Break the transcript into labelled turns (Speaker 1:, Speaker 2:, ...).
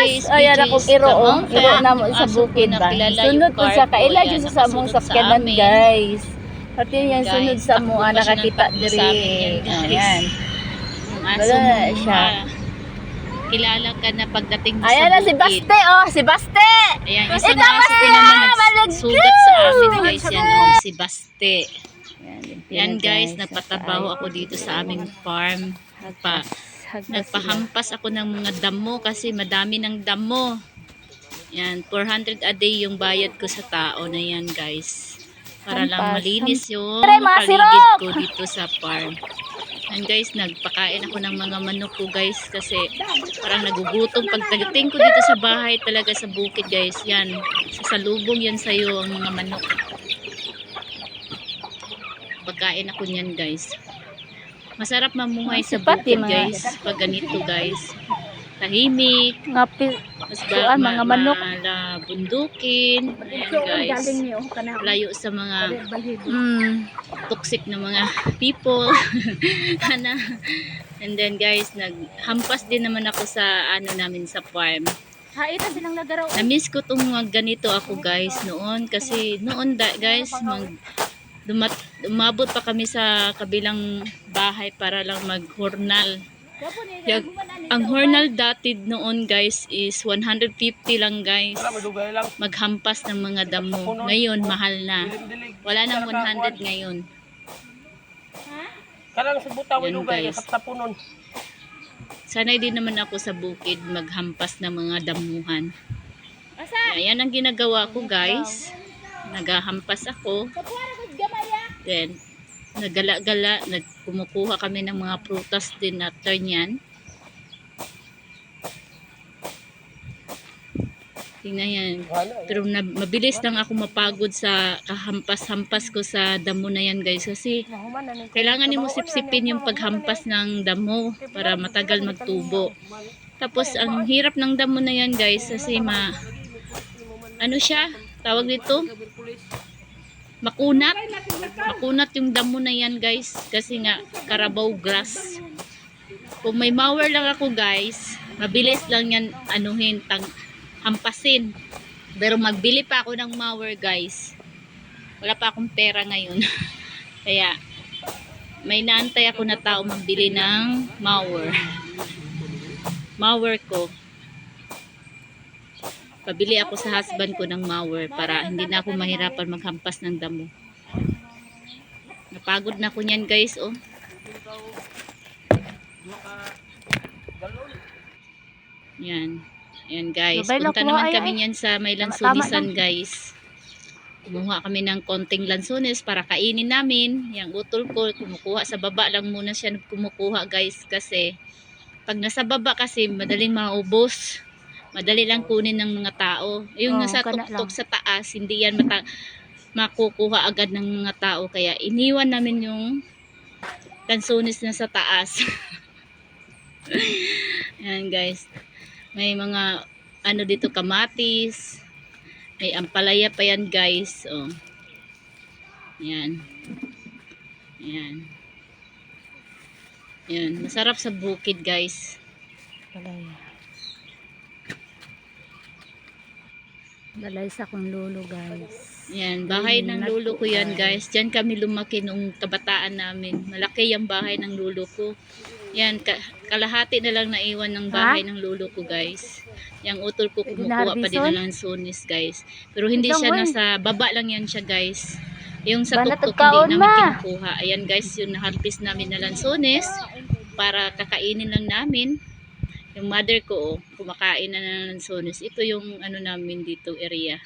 Speaker 1: guys, ayan akong iro, oh. Iro na mo sa bukid ba. Sunod ko sa kaila dyan
Speaker 2: yan,
Speaker 1: sa among sakyanan guys. Pati yan sunod sa mo ah, nakakita diri. Ayan.
Speaker 2: Yung aso
Speaker 1: Wala
Speaker 2: mo,
Speaker 1: na siya.
Speaker 2: ah, kilala ka na pagdating mo
Speaker 1: Ayan na si. Baste oh, si Baste.
Speaker 2: Ayan,
Speaker 1: Ito
Speaker 2: aso ko
Speaker 1: siya,
Speaker 2: naman nagsugat sa amin guys. Yan oh, si Baste.
Speaker 1: Yan,
Speaker 2: guys, napatabaho ako dito sa aming farm. Pa,
Speaker 1: Hagpas sila.
Speaker 2: nagpahampas ako ng mga damo kasi madami ng damo. Yan, 400 a day yung bayad ko sa tao na yan guys. Para lang malinis yung paligid ko dito sa farm. And guys, nagpakain ako ng mga manok ko guys kasi parang nagugutom. Pagdating ko dito sa bahay talaga sa bukid guys, yan. Sasalubong yan sa'yo ang mga manok. Pagkain ako niyan guys. Masarap mamuhay sa bukid
Speaker 1: mga-
Speaker 2: guys. Pag ganito guys. Tahimik.
Speaker 1: Nga pi-
Speaker 2: Mas
Speaker 1: Kuan, mga manok.
Speaker 2: mala bundukin. Ayan guys. Layo sa mga mm, toxic na mga people. Kana. And then guys, naghampas din naman ako sa ano namin sa farm.
Speaker 1: Haita silang nagaraw.
Speaker 2: Na-miss ko tong mga ganito ako guys noon kasi noon da, guys mag dumat, umabot pa kami sa kabilang bahay para lang mag-hornal. Yung- ang hornal dati noon guys is 150 lang guys. Maghampas ng mga damo. Ngayon mahal na. Wala nang 100 ngayon.
Speaker 3: Karang sa buta
Speaker 2: Yan,
Speaker 3: dugay
Speaker 2: guys.
Speaker 3: tapunon.
Speaker 2: Sanay din naman ako sa bukid maghampas ng mga damuhan. Yan ang ginagawa ko guys. Nagahampas ako. Then, nagala-gala, nagkumukuha kami ng mga prutas din after nyan. Tingnan yan. Pero na, mabilis lang ako mapagod sa kahampas-hampas ko sa damo na yan guys. Kasi kailangan ni mo sipsipin yung paghampas ng damo para matagal magtubo. Tapos ang hirap ng damo na yan guys kasi ma ano siya? Tawag dito? Makunat. Makunat yung damo na yan guys kasi nga Carabao grass. Kung may mower lang ako guys, mabilis lang yan anuhin tang hampasin. Pero magbili pa ako ng mower guys. Wala pa akong pera ngayon. Kaya may naantay ako na tao magbili ng mower. Mower ko. Pabili ako sa husband ko ng mower para hindi na ako mahirapan maghampas ng damo. Napagod na ako niyan guys oh. Yan. Yan guys. Punta naman kami niyan sa may lansunisan guys. Kumuha kami ng konting lansunis para kainin namin. Yang utol ko, kumukuha sa baba lang muna siya kumukuha guys kasi pag nasa baba kasi madaling maubos. Madali lang kunin ng mga tao. Yung
Speaker 1: Oo,
Speaker 2: nasa tuktok
Speaker 1: lang.
Speaker 2: sa taas, hindi yan mata makukuha agad ng mga tao. Kaya iniwan namin yung lansunis na sa taas. Ayan guys. May mga ano dito kamatis. May ampalaya pa yan guys. Oh. Yan. Yan. Yan. Masarap sa bukid guys.
Speaker 1: Balay. Balay sa kong lulo guys.
Speaker 2: Yan. Bahay ng lulo ko yan guys. Diyan kami lumaki nung kabataan namin. Malaki yung bahay ng lulo ko. Yan. Ka- kalahati na lang naiwan ng bahay ng lulo ko guys. Yang utol ko kumukuha pa din
Speaker 1: na
Speaker 2: ng lansones guys. Pero hindi siya nasa baba lang yan siya guys. Yung sa tuktok hindi namin kinukuha. Ayan guys, yung naharvest namin na lansones para kakainin lang namin. Yung mother ko, oh, kumakain na ng lansones. Ito yung ano namin dito area.